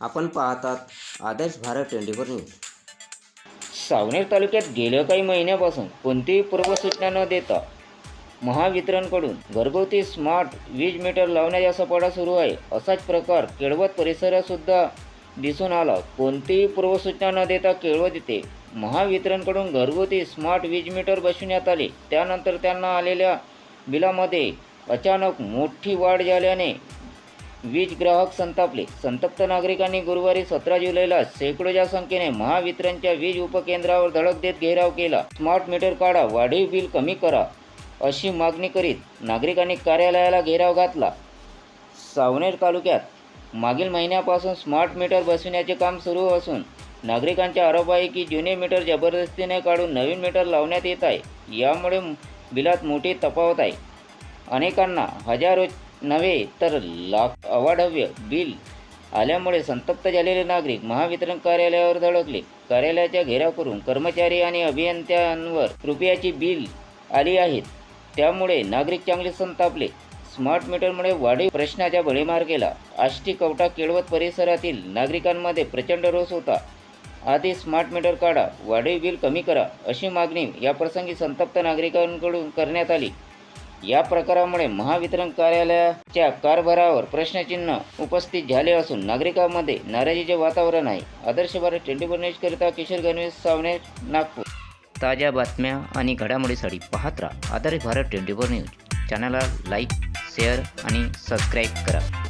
आपण पाहतात Adarsh Bharat twenty four news. Savner तालुक्यात गेल्या काही महिन्यापासून कोणतीही पूर्वसूचना न देता महावितरणकडून घरगुती स्मार्ट वीज मीटर लावण्याचा सपाटा सुरू आहे असाच प्रकार केळवत परिसरातसुद्धा दिसून आला. कोणतीही पूर्वसूचना न देता केळवत येथे महावितरणकडून घरगुती स्मार्ट वीज मीटर बसविण्यात आले. त्यानंतर त्यांना आलेल्या बिलामध्ये अचानक मोठी वाढ झाल्याने वीज ग्राहक संतापले. संतप्त नागरिकांनी गुरुवारी सतरा जुलैला शेकडोच्या संख्येने महावितरणच्या वीज उपकेंद्रावर धडक देत घेराव केला. स्मार्ट मीटर काढा वाढीव बिल कमी करा अशी मागणी करीत नागरिकांनी कार्यालयाला घेराव घातला. सावनेर तालुक्यात मागील महिन्यापासून स्मार्ट मीटर बसविण्याचे काम सुरू असून नागरिकांच्या आरोप आहे की जुने मीटर जबरदस्तीने काढून नवीन मीटर लावण्यात येत आहे. यामुळे बिलात मोठी तफावत आहे. अनेकांना हजारो नव्हे तर लाख अवाढव्य बिल आल्यामुळे संतप्त झालेले नागरिक महावितरण कार्यालयावर धडकले. कार्यालयाचा घेराव करून कर्मचारी आणि अभियंत्यांवर रुपयाची बिल आली आहेत. त्यामुळे नागरिक चांगले संतापले. स्मार्ट मीटरमुळे वाढीव प्रश्नाच्या भळीमार केला. आष्टी कवटा केळवत परिसरातील नागरिकांमध्ये प्रचंड रोष होता. आधी स्मार्ट मीटर काढा वाढीव बिल कमी करा अशी मागणी याप्रसंगी संतप्त नागरिकांकडून करण्यात आली. या प्रकारामुळे महावितरण कार्यालयाच्या कारभारावर प्रश्नचिन्ह उपस्थित झाले असून नागरिकांमध्ये नाराजीचे वातावरण आहे. Adarsh Bharat twenty four Kishor Ganvesh Savne Nagpur. ताज्या बातम्या आणि घडामोडीसाठी पाहत राहा Adarsh Bharat twenty four news. चॅनलला लाईक शेअर आणि सबस्क्राईब करा.